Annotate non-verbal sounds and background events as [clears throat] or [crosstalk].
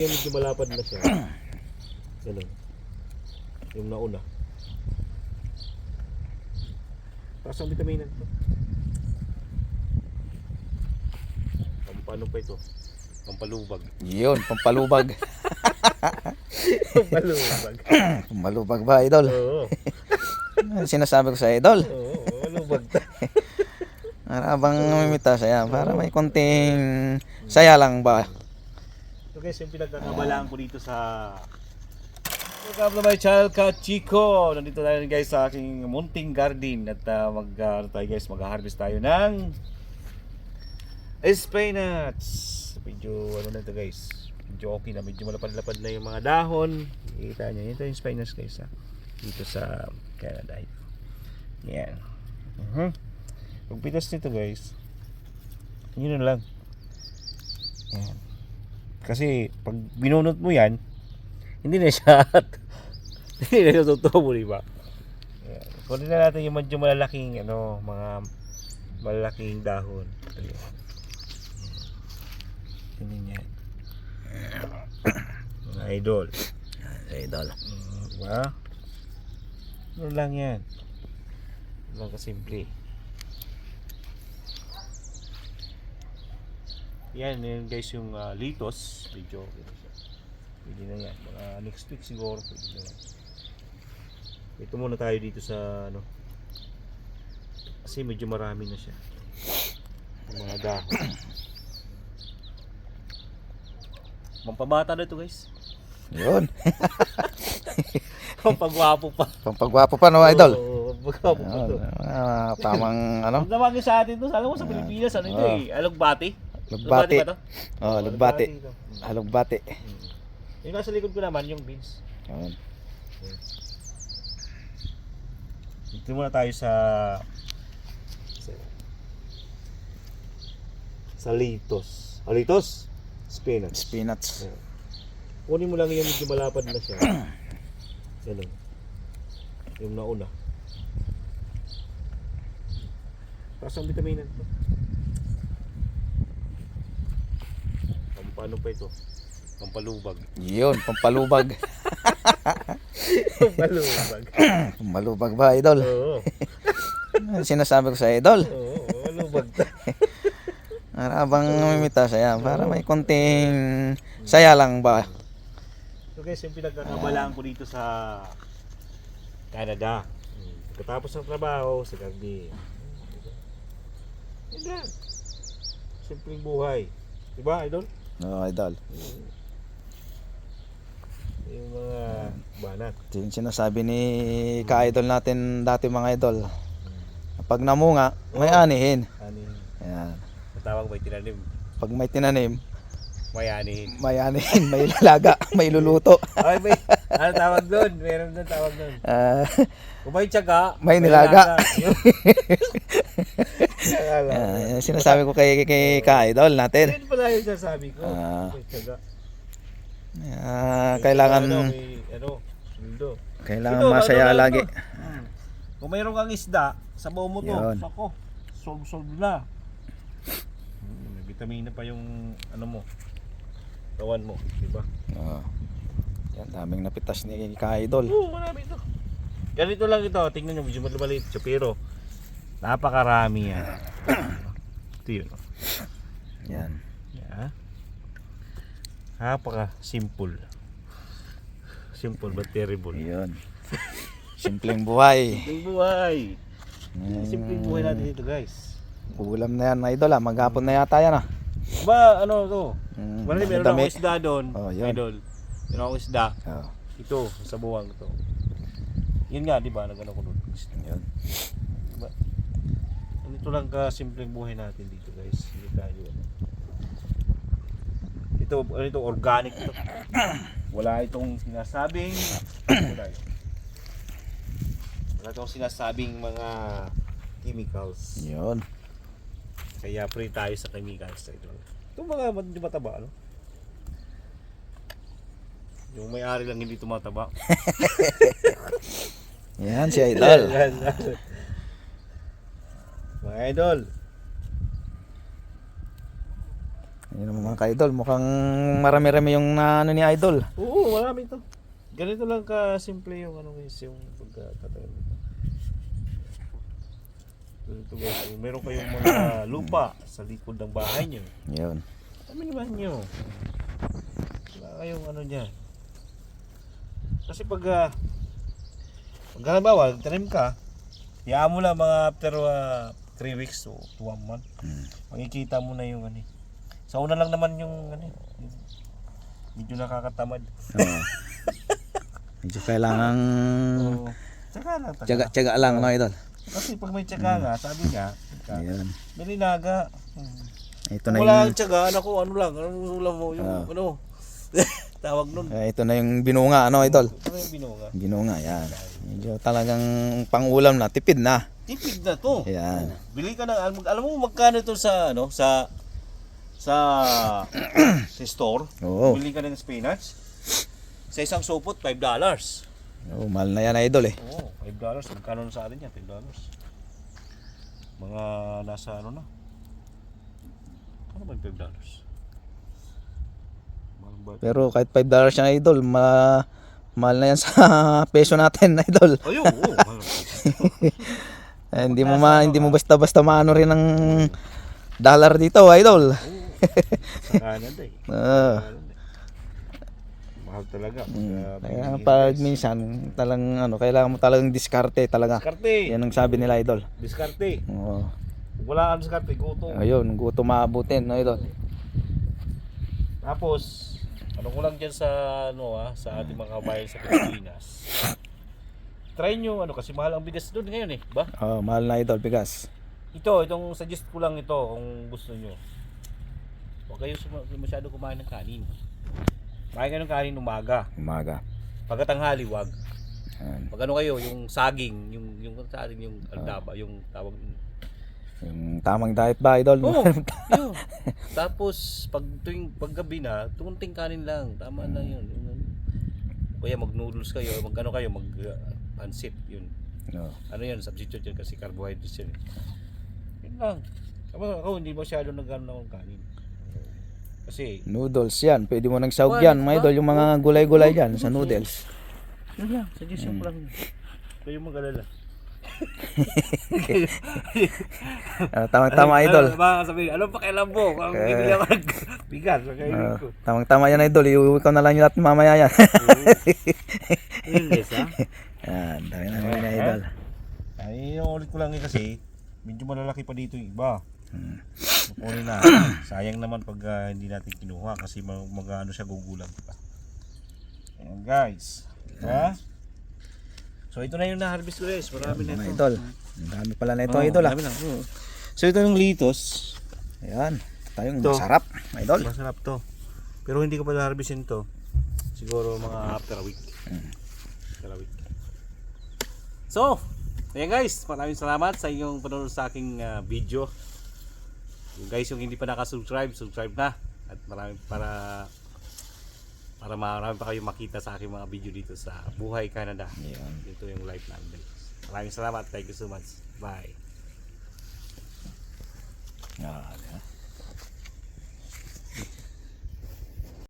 Yung medyo malapad na siya. [clears throat] Ganun. Yung nauna. Taas ang vitamina ito. Pampano pa ito? Pampalubag. Yun, pampalubag. [laughs] Pampalubag. [clears throat] pampalubag ba, idol? Oo. [laughs] Ano Sinasabi ko sa idol. Oo, malubag. [laughs] Para bang mamimita saya. Para may konting saya lang ba? So guys, yung pinagkakabalaan ko dito sa Welcome to my channel ka Chico. Nandito tayo guys sa aking munting garden at uh, mag uh, tayo guys, mag-harvest tayo ng spinach. Medyo ano na ito guys. Medyo okay na, medyo malapad-lapad na yung mga dahon. Kita niyo, ito yung spinach guys ha. Dito sa Canada. Yan. Mhm. Pagpitas nito guys. Yun na lang. Yan. Kasi pag binunot mo yan, hindi na siya [laughs] hindi na siya tutubo, di ba? Kunin na natin yung medyo malalaking ano, mga malalaking dahon. Tingnan yan. [coughs] Mga idol. Idol. Diba? Ano lang yan. Ano lang kasimple. Yan, yan guys yung ah, litos. Medyo okay na siya. Pwede na yan. Mga next week siguro. Pwede na yan. Ito muna tayo dito sa ano. Kasi medyo marami na siya. Yung mga dahon. Mampabata na ito guys. Yun. Mampagwapo pa. Pampagwapo pa no, idol? Oo, mampagwapo pa to. Ah, tamang ano? Ang sa atin to, alam mo sa Pilipinas, ano ito eh, alugbati. Lugbati. ba to? Oh, lugbati. ito. Alugbati. Mm. Yung nasa likod ko naman, yung beans. Yun. Dito muna tayo sa sa, litos. Alitos? Spinach. Spinach. Ayan. Kunin mo lang yung medyo malapad na siya. [clears throat] Ganun. Yung nauna. Taas ang vitamina ito. Pampano pa ito? Pampalubag. Yun, pampalubag. [laughs] Pampalubag. pampalubag ba, idol? Oo. Ano Sinasabi ko sa idol. Oo, malubag. Para [laughs] bang mamimita saya. Para may konting saya lang ba? So guys, yung pinagkakabalaan ko dito sa Canada. Pagkatapos ng trabaho, sa gabi. Yan lang. Simpleng buhay. Diba, idol? No, idol. Yung mga banat. Yung sinasabi ni ka-idol natin dati mga idol. Pag namunga, may anihin. Yung Ayan. natawag may tinanim? Pag may tinanim, May anihin. may may lalaga, [laughs] may luluto. Ay, may, [laughs] ano tawag doon? Meron doon tawag doon. Ah, Kung may tiyaga, May nilaga. Ko. [laughs] ah, yung sinasabi ko kay, kay ka-idol natin. Yun pala yung sasabi ko. Ah. May tiyaga. Ah, May kailangan ano, may, ano, sweldo. kailangan Ito, masaya ano lang lagi. to? Hmm. Kung mayroon kang isda, sabaw mo to. Yun. Sako, solve-solve na. Hmm, May vitamina pa yung ano mo. Kawan mo, di ba? Oh. Yan, daming napitas ni ka-idol. Oo, marami ito. Ganito lang ito, tingnan nyo, medyo malabaliit siya, pero napakarami yan. ito yun. oh. Yan. Yeah. Napaka simple. Simple but terrible. Yun. Simpleng buhay. Simpleng buhay. Mm, Simpleng buhay natin dito guys. Ulam na yan, idol ah. Maghapon na yata yan ah. Ba, ano to? Mm, Wala meron dami. akong isda doon. Oh, yun. Idol. Meron akong isda. Oh, Ito, sa buwang ito. Yun nga, di ba? Nagano ko doon. yun. Diba? Ganito lang ka simpleng buhay natin dito guys. Hindi tayo ano. Ito, ano ito, organic ito. [coughs] Wala itong sinasabing wala. Wala itong sinasabing mga chemicals. Yun. Kaya free tayo sa chemicals ito. Itong mga medyo mataba, ano? Yung may-ari lang hindi tumataba. [laughs] Yan si idol. [laughs] mga idol. Yun naman mga ka-idol. Mukhang marami-rami yung na, ano ni idol. Oo, marami to. Ganito lang ka simple yung ano guys, yung pagkakataon nito. Ganito guys, kung meron kayong mga lupa sa likod ng bahay nyo. Yun. Kami naman nyo. Wala kayong ano dyan. Kasi pag uh, pag halimbawa, tanim ka, hayaan mo lang mga after 3 weeks to 1 month. Hmm. Makikita mo na yung ano. eh. Sa una lang naman yung ano, eh, yung medyo nakakatamad. Oo. Medyo kailangan Oo. Tsaka lang. Tiyaga, tiyaga lang, no, idol? Kasi pag may tsaga nga, sabi nga, Ayan. may linaga. Hmm. Ito na wala yung, kang tsaga, ano ko, ano lang, ano ulam mo, yung Ah. ano, [laughs] tawag nun. eh, ito na yung binunga, ano, idol? Ano yung binunga? Binunga, yan. Medyo talagang pang-ulam na, tipid na. Tipid na to. Ayan. Bili ka ng, alam, alam mo magkano ito sa, ano, sa, sa, [coughs] sa store. Oo. Bili ka ng spinach. Sa isang supot, $5. Oh, mahal na yan, idol eh. Oo, $5. Magkano na sa atin yan? $5. Mga nasa ano na. Ano ba yung $5? Mahal ba? Pero kahit 5 dollars yan, idol, ma mahal na yan sa [laughs] peso natin, idol. Ayun, oo. [laughs] Eh, hindi mo ma, hindi mo basta-basta maano rin ng dollar dito, idol. Sa Canada eh. Ah. Mahal talaga. Mm. Kaya pag minsan, talang ano, kailangan mo talagang diskarte talaga. Diskarte. Yan ang sabi nila, idol. Diskarte. Oo. Wala kang diskarte, gutom. Ayun, gusto maabutin, no, idol. Tapos, ano ko lang dyan sa, ano ah, sa ating mga kabayan sa Pilipinas. Try nyo, ano, kasi mahal ang bigas doon ngayon eh, ba? Oh, mahal na idol, bigas. Ito, itong suggest ko lang ito kung gusto nyo. Huwag kayo masyado kumain ng kanin. Kumain kayo ng kanin umaga. Umaga. Pagkatanghali, wag. Yan. Pag ano kayo, yung saging, yung yung saging, yung aldaba, yung tawag Yung tamang diet ba, idol? Oo, [laughs] yun. Tapos, pag tuwing paggabi na, tunting kanin lang. Tama na yun. Ano. Kaya mag-noodles kayo, mag ano kayo, mag uh, yun. No. Ano yun, substitute yun kasi carbohydrates yun. Yun lang. Ako, ako hindi masyado nagano ng kanin. Kasi, Noodles yan. Pwede mo nang sahog yan, mga idol. Yung mga gulay-gulay dyan sa noodles. yun lang, suggestion ko lang. yun. Kayo mag-alala. [laughs] Ah, tamang-tama, idol. Ano, baka sabihin, anong pakialam mo? Kung Eh. bibili ako ng [laughs] bigas, sa kainin Ah, ko. tamang-tama yan, idol. Iuwi ko na lang yung lahat mamaya yan. Yun, yes, [laughs] ha? yan, dami na namin na, idol. Ay, ulit ko lang eh kasi medyo malalaki pa dito yung iba. Hmm. Kukunin na. Sayang naman pag ah, hindi natin kinuha kasi mag, mag- ano siya gugulang pa. Ayan guys. Diba? So ito na yung na-harvest ko guys. Marami na ito. idol. Ang dami pala na ito, Oo, idol. Ah. So ito yung litos. Ayan. Tayong Ito. masarap, idol. Masarap to. Pero hindi ko pa na-harvestin to. Siguro mga after a week. After a week. So, ayan guys, maraming salamat sa inyong panonood sa aking ah, video. Yung guys yung hindi pa nakasubscribe, subscribe na. At marami para para marami pa kayong makita sa aking mga video dito sa Buhay Canada. Ayan. Dito yung life namin. Maraming salamat. Thank you so much. Bye. Ah,